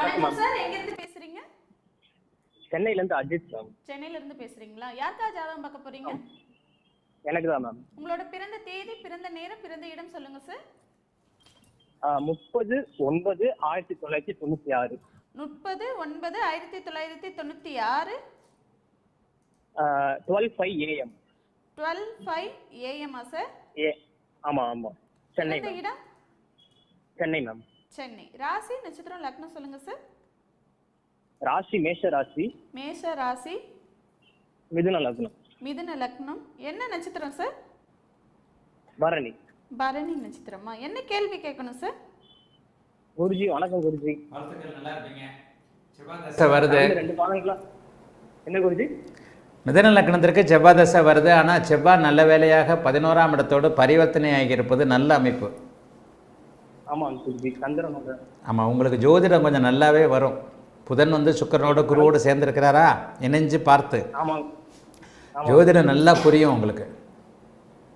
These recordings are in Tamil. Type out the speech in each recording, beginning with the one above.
வணக்கம் சார் எங்க இருந்து பேசுறீங்க? சென்னையில இருந்து அஜித் மேம் சென்னையில இருந்து பேசுறீங்களா யாருக்கா ஜாதகம் பார்க்க போறீங்க? எனக்கு தான் மேம் உங்களோட பிறந்த தேதி பிறந்த நேரம் பிறந்த இடம் சொல்லுங்க சார். முப்பது ஒன்பது ஆயிரத்தி தொள்ளாயிரத்தி தொண்ணூத்தி ஆறு. முப்பது ஒன்பது ஆயிரத்தி தொள்ளாயிரத்தி தொண்ணூத்தி ஆறு? Twelve five AM twelve five ஏஎம்மா sir? ஏ ஆமா ஆமா. சென்னை இடம்? சென்னை மேம் சென்னை. ராசி நட்சத்திரம் லக்னம் சொல்லுங்க சார் ராசி மேஷ ராசி. மேஷ ராசி. மிதுன லக்னம். மிதுன லக்னம். என்ன நட்சத்திரம் சார் பரணி. பரணி நட்சத்திரமா? என்ன கேள்வி கேட்கணும் சார் குருஜி வணக்கம் குருஜி. வருது. ரெண்டு மாதங்களா என்ன குருஜி? மிதன லக்னத்திற்கு செவ்வாய் தசை வருது. ஆனால் செவ்வாய் நல்ல வேலையாக பதினோராம் இடத்தோடு பரிவர்த்தனை ஆகியிருப்பது நல்ல அமைப்பு. ஆமாம் குருஜி சந்திரன் வந்து. ஆமாம் உங்களுக்கு ஜோதிடம் கொஞ்சம் நல்லாவே வரும். புதன் வந்து சுக்கரனோட குருவோடு சேர்ந்துருக்கிறாரா? இணைஞ்சு பார்த்து. ஆமாம் ஆமா ஜோதிடம் நல்லா புரியும் உங்களுக்கு.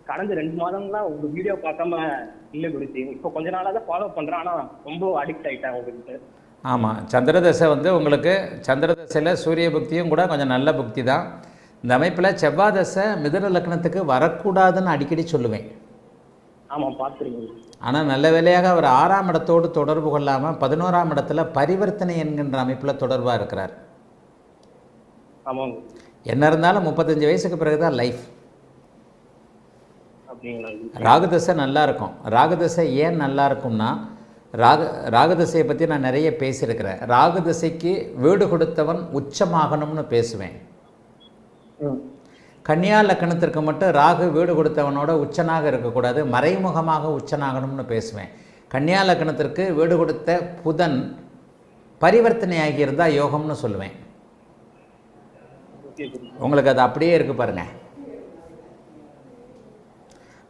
கடந்த ரெண்டு மாதங்களா உங்க வீடியோ பார்க்காம இல்ல குருஜி. இப்போ கொஞ்ச நாளா தான் ஃபாலோ பண்றேன் ஆனா ரொம்ப அடிக்ட் ஆயிட்டேன் உங்ககிட்ட. ஆமாம் சந்திரதசை வந்து உங்களுக்கு சந்திரதசையில் சூரிய புக்தியும் கூட கொஞ்சம் நல்ல புக்தி தான். இந்த அமைப்பில் செவ்வாய் தசை மிதுன லக்னத்துக்கு வரக்கூடாதுன்னு அடிக்கடி சொல்லுவேன். ஆமா பார்த்துருங்க. ஆனால் நல்ல வேளையாக அவர் ஆறாம் இடத்தோடு தொடர்பு கொள்ளாமல் பதினோராம் இடத்துல பரிவர்த்தனை என்கின்ற அமைப்பில் தொடர்பாக இருக்கிறார். ஆமாங்க. என்ன இருந்தாலும் முப்பத்தஞ்சு வயசுக்கு பிறகு தான் லைஃப்? ராகுதசை நல்லா இருக்கும். ராகுதசை ஏன் நல்லா இருக்கும்னா ராகு ராகுதசையை பற்றி நான் நிறைய பேசியிருக்கிறேன். ராகுதசைக்கு வீடு கொடுத்தவன் உச்சமாகணும்னு பேசுவேன். கன்னியா லக்கணத்திற்கு மட்டும் ராகு வீடு கொடுத்தவனோட உச்சனாக இருக்கக்கூடாது. மறைமுகமாக உச்சனாகணும்னு பேசுவேன். கன்னியா லக்கணத்திற்கு வீடு கொடுத்த புதன் பரிவர்த்தனை ஆகியிருந்தால் யோகம்னு சொல்லுவேன். உங்களுக்கு அது அப்படியே இருக்கு பாருங்க.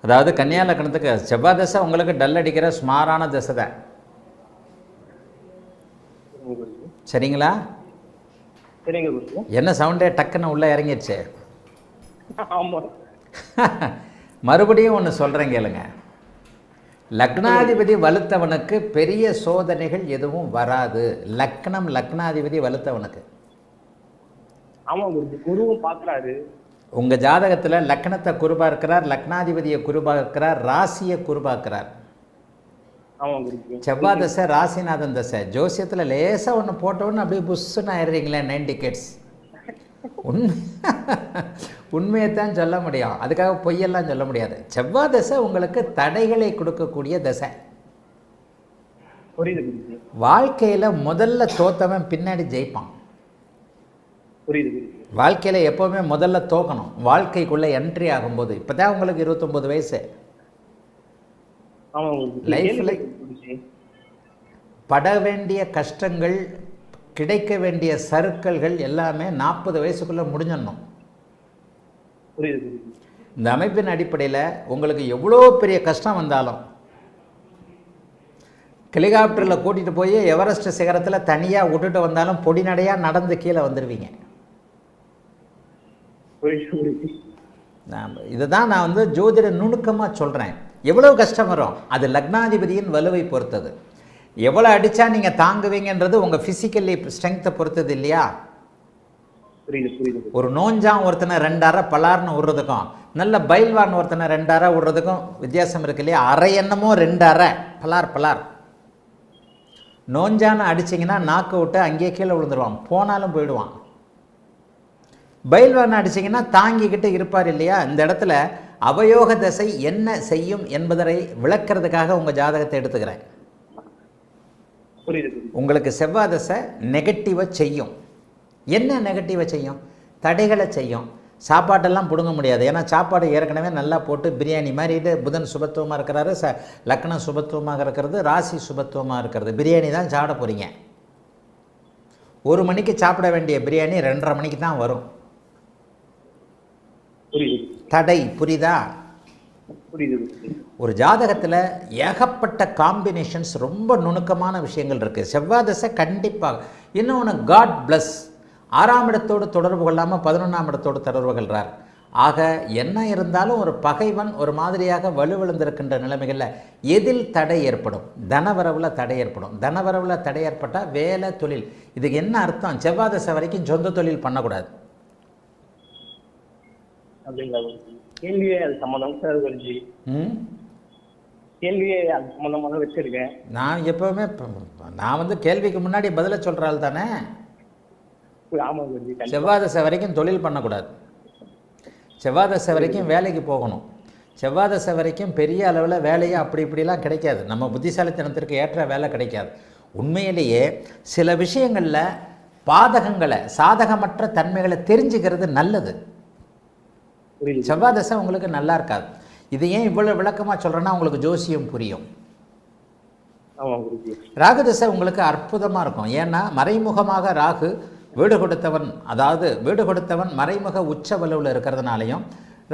அதாவது கன்னியா லக்கணத்துக்கு செவ்வாய் தசை உங்களுக்கு டல் அடிக்கிற ஸ்மாரான தசை தான். சரிங்களா? என்ன சவுண்டே டக்குன்னு உள்ளே இறங்கிடுச்சு ஆமா. மறுபடியும் ஒன்று சொல்கிறேன் கேளுங்க. லக்னாதிபதி வலுத்தவனுக்கு பெரிய சோதனைகள் எதுவும் வராது. லக்னம் லக்னாதிபதி வலுத்தவனுக்கு. ஆமா குருஜி. குருவும் பாக்குறாரு உங்கள் ஜாதகத்தில் லக்னத்தை குருபார்க்கிறார் லக்னாதிபதியை குருபார்க்கிறார் ராசியை குருபார்க்கிறார் செவ்வாய் தசை ராசிநாதன் தசை. ஜோசியத்தில் லேசாக ஒன்று போட்டோன்னு அப்படியே புஷ்ஷுன்னு ஆயிடுறீங்களே நைன் டிக்கெட்ஸ் உண்மை. உண்மையைத்தான் சொல்ல முடியும். அதுக்காக பொய்யெல்லாம் சொல்ல முடியாது. செவ்வாய் தசை உங்களுக்கு தடைகளை கொடுக்கக்கூடிய தசை. புரியுது வாழ்க்கையில் முதல்ல தோத்தவன் பின்னாடி ஜெயிப்பான். புரியுது வாழ்க்கையில் எப்போவுமே முதல்ல தோக்கணும். வாழ்க்கைக்குள்ளே என்ட்ரி ஆகும்போது. இப்போ தான் உங்களுக்கு இருபத்தொம்போது வயசு. ஆமா குருஜி. Life கேள்வி ல- குருஜி. பட வேண்டிய கஷ்டங்கள் கிடைக்க வேண்டிய சறுக்கல்கள் எல்லாமே நாற்பது வயசுக்குள்ளே முடிஞ்சிடணும். புரியுது இந்த அமைப்பின் அடிப்படையில் உங்களுக்கு எவ்வளோ பெரிய கஷ்டம் வந்தாலும் ஹெலிகாப்டரில் கூட்டிகிட்டு போய் எவரெஸ்ட் சிகரத்தில் தனியாக விட்டுட்டு வந்தாலும் பொடிநடையாக நடந்து கீழே வந்துடுவீங்க இதை தான் நான் வந்து ஜோதிட நுணுக்கமாக சொல்கிறேன் எவ்வளோ கஷ்டம் வரும்? அது லக்னாதிபதியின் வலுவை பொறுத்தது. எவ்வளோ அடித்தா நீங்கள் தாங்குவீங்கன்றது உங்கள் ஃபிசிக்கலி ஸ்ட்ரென்த்தை பொறுத்தது இல்லையா. ஒரு நோஞ்சான் ஒருத்தனை ரெண்டரை பலார்னு விடுறதுக்கும் நல்ல பயில்வான் ஒருத்தனை ரெண்டரை விடுறதுக்கும் வித்தியாசம் இருக்கு இல்லையா? அரை எண்ணமோ ரெண்டு அரை பலார் பலார். நோஞ்சான அடிச்சிங்கன்னா நாக்கு விட்டு அங்கேயே கீழே விழுந்துருவான் போனாலும் போயிடுவான். பயில்வான் அடிச்சிங்கன்னா தாங்கிக்கிட்டு இருப்பார் இல்லையா? இந்த இடத்துல அவயோக தசை என்ன செய்யும் என்பதை விளக்கிறதுக்காக உங்கள் ஜாதகத்தை எடுத்துக்கிறேன். உங்களுக்கு செவ்வாய் தசை நெகட்டிவை செய்யும். என்ன நெகட்டிவை செய்யும்? தடைகளை செய்யும். சாப்பாட்டெல்லாம் பிடுங்க முடியாது. ஏன்னா சாப்பாடு ஏற்கனவே நல்லா போட்டு பிரியாணி மாதிரி இது. புதன் சுபத்துவமாக இருக்கிறாரு ச லக்னம் சுபத்துவமாக இருக்கிறது ராசி சுபத்துவமாக இருக்கிறது. பிரியாணி தான் சாப்பிட போகிறீங்க ஒரு மணிக்கு சாப்பிட வேண்டிய பிரியாணி ரெண்டரை மணிக்கு தான் வரும். புரியுது. தடை புரியுதா. ஒரு ஜாதகத்தில் ஏகப்பட்ட காம்பினேஷன்ஸ் ரொம்ப நுணுக்கமான விஷயங்கள் இருக்குது செவ்வாய் தசை கண்டிப்பாக இன்னொன்று காட் பிளஸ் ஆறாம் இடத்தோடு தொடர்பு கொள்ளாமல் பதினொன்றாம் இடத்தோடு தொடர்பு கொள்கிறார் ஆக என்ன இருந்தாலும் ஒரு பகைவன் ஒரு மாதிரியாக வலுவிழந்திருக்கின்ற நிலைமைகளில் எதில் தடை ஏற்படும்? தனவரவில் தடை ஏற்படும். தனவரவில் தடை ஏற்பட்டால் வேலை தொழில். இதுக்கு என்ன அர்த்தம்? செவ்வாய் தசை வரைக்கும் சொந்த தொழில் பண்ணக்கூடாது. கேள்வியே அது சம்மந்தம் சார் ம்? கேள்வியே அது சம்மந்தமாக தான் வச்சிருக்கேன். நான் எப்போவுமே நான் வந்து கேள்விக்கு முன்னாடி பதிலை சொல்கிற ஆள் தானே? குருஜி. செவ்வாய் தசை வரைக்கும் தொழில் பண்ணக்கூடாது. செவ்வாய் தசை வரைக்கும் வேலைக்கு போகணும். செவ்வாய் தசை வரைக்கும் பெரிய அளவில் வேலையே அப்படி இப்படிலாம் கிடைக்காது. நம்ம புத்திசாலித்தனத்திற்கு ஏற்ற வேலை கிடைக்காது. உண்மையிலேயே சில விஷயங்களில் பாதகங்களை சாதகமற்ற தன்மைகளை தெரிஞ்சுக்கிறது நல்லது. செவ்வாய் தசை உங்களுக்கு நல்லா இருக்காது. இது ஏன் இவ்வளோ விளக்கமாக சொல்கிறேன்னா உங்களுக்கு ஜோசியம் புரியும். ராகு திசை உங்களுக்கு அற்புதமாக இருக்கும். ஏன்னா மறைமுகமாக ராகு வீடு கொடுத்தவன் அதாவது வீடு கொடுத்தவன் மறைமுக உச்ச வலுவில் இருக்கிறதுனாலையும்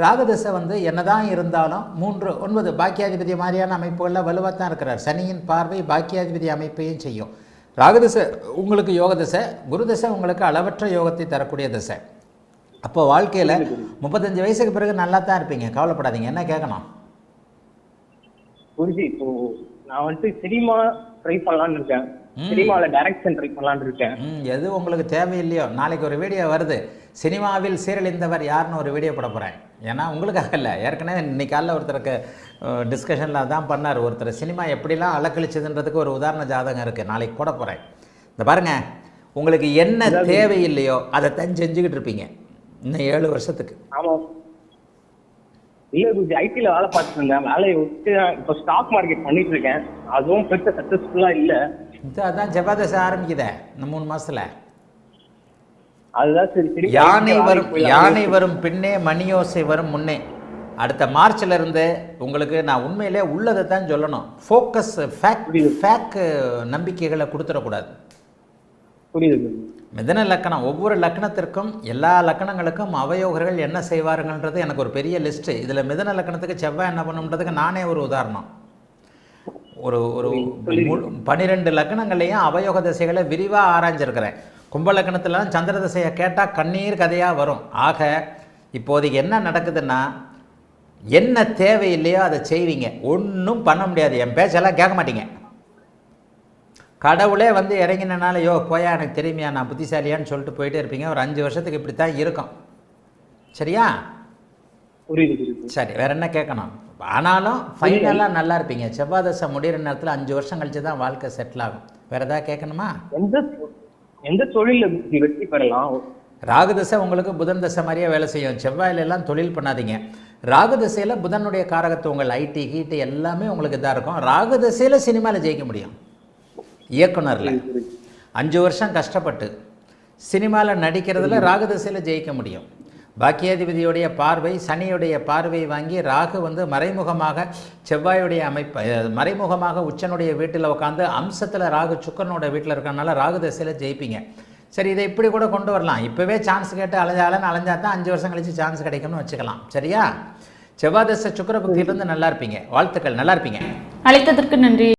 ராகதசை வந்து என்னதான் இருந்தாலும் மூன்று ஒன்பது பாக்கியாதிபதி மாதிரியான அமைப்புகளில் வலுவாக தான் இருக்கிறார். சனியின் பார்வை பாக்கியாதிபதி அமைப்பையும் செய்யும். ராகு உங்களுக்கு யோக திசை குருதசை உங்களுக்கு அளவற்ற யோகத்தை தரக்கூடிய தசை. அப்போ வாழ்க்கையில் முப்பத்தஞ்சு வயசுக்கு பிறகு நல்லா தான் இருப்பீங்க. கவலைப்படாதீங்க. என்ன கேட்கணும்? குருஜி இப்போ நான் வந்துட்டு சினிமா ட்ரை பண்ணலான்னு இருக்கேன். சினிமால டைரக்ஷன் ட்ரை பண்ணலாம்னு இருக்கேன். எது உங்களுக்கு தேவையில்லையோ நாளைக்கு ஒரு வீடியோ வருது. சினிமாவில் சீரழிந்தவர் யாருன்னு ஒரு வீடியோ போட போகிறேன் ஏன்னா உங்களுக்காக இல்லை. ஏற்கனவே இன்னைக்கு காலைல ஒருத்தருக்கு டிஸ்கஷனில் தான் பண்ணார். ஒருத்தர் சினிமா எப்படிலாம் அலக்கழிச்சதுன்றதுக்கு ஒரு உதாரண ஜாதகம் இருக்குது நாளைக்கு போட போகிறேன் இந்த பாருங்க உங்களுக்கு என்ன தேவையில்லையோ அதை தான் செஞ்சுக்கிட்டு இருப்பீங்க. இன்னும் ஏழு வருஷத்துக்கு. ஆமா. இல்ல குருஜி ஐடில வேலை பார்த்துட்டு இருந்தேன். வேலையை விட்டு இப்போ ஸ்டாக் மார்க்கெட் பண்ணிட்டு இருக்கேன். அதுவும் பெருசா சக்சஸ்ஃபுல்லா இல்ல. அதான் ஜபாதசை ஆரம்பிக்குதே இந்த மூணு மாசத்துல. யானை வரும் யானை வரும் பின்னே மணியோசை வரும் முன்னே. அடுத்த மார்ச்ல இருந்து உங்களுக்கு நான் உண்மையிலே உள்ளதை தான் சொல்லணும். Focus fake. ஃபேக் நம்பிக்கைகளை கொடுத்துடக்கூடாது. புரியுது மிதன லக்கணம் ஒவ்வொரு லக்கணத்திற்கும் எல்லா லக்கணங்களுக்கும் அவயோகர்கள் என்ன செய்வார்கள்ன்றது எனக்கு ஒரு பெரிய லிஸ்ட்டு இதில் மிதன லக்கணத்துக்கு செவ்வாய் என்ன பண்ணுன்றதுக்கு நானே ஒரு உதாரணம். ஒரு ஒரு பன்னிரெண்டு லக்கணங்களையும் அவயோக திசைகளை விரிவாக ஆராய்ஞ்சிருக்கிறேன். கும்ப லக்கணத்துலலாம் சந்திர திசையை கேட்டால் கண்ணீர் கதையாக வரும். ஆக இப்போதைக்கு என்ன நடக்குதுன்னா என்ன தேவையில்லையோ அதை செய்வீங்க. ஒன்றும் பண்ண முடியாது. என் பேச்செல்லாம் கேட்க மாட்டீங்க. கடவுளே வந்து இறங்கினால யோ போயா எனக்கு தெரியுமியா நான் புத்திசாலியான்னு சொல்லிட்டு போயிட்டே இருப்பீங்க. ஒரு அஞ்சு வருஷத்துக்கு இப்படி தான் இருக்கும். சரியா? புரியுது. சரி வேற என்ன கேட்கணும்? ஆனாலும் ஃபைனலாக நல்லா இருப்பீங்க. செவ்வாய் தசை முடிகிற நேரத்தில் அஞ்சு வருஷம் கழிச்சு தான் வாழ்க்கை செட்டில் ஆகும். வேற ஏதாவது கேட்கணுமா? எந்த எந்த தொழில குருஜி வெற்றி பெறலாம்? ராகு தசை உங்களுக்கு புதன் தசை மாதிரியே வேலை செய்யும். செவ்வாயில எல்லாம் தொழில் பண்ணாதீங்க. ராகு தசையில் புதனுடைய காரகத்துவங்கள் ஐடி கீட்டு எல்லாமே உங்களுக்கு இதாக இருக்கும். ராகு தசையில் சினிமாவில் ஜெயிக்க முடியும். இயக்குனரில். அஞ்சு வருஷம் கஷ்டப்பட்டு சினிமாவில் நடிக்கிறதுல ராகு திசையில் ஜெயிக்க முடியும். பாக்கியாதிபதியுடைய பார்வை சனியுடைய பார்வை வாங்கி ராகு வந்து மறைமுகமாக செவ்வாயுடைய அமைப்பு மறைமுகமாக உச்சனுடைய வீட்டில் உட்காந்து அம்சத்தில் ராகு சுக்கரனோட வீட்டில் இருக்கிறனால ராகு தசையில் ஜெயிப்பீங்க. சரி இதை இப்படி கூட கொண்டு வரலாம். இப்போவே சான்ஸ் கேட்டு அலைஞ்சாலும் அலைஞ்சா தான் அஞ்சு வருஷம் கழிச்சு சான்ஸ் கிடைக்கும்னு வச்சுக்கலாம். சரியா? செவ்வாய் தசை சுக்கர புக்தியிலேருந்து நல்லா இருப்பீங்க. வாழ்த்துக்கள். நல்லா இருப்பீங்க. அழைத்ததற்கு நன்றி.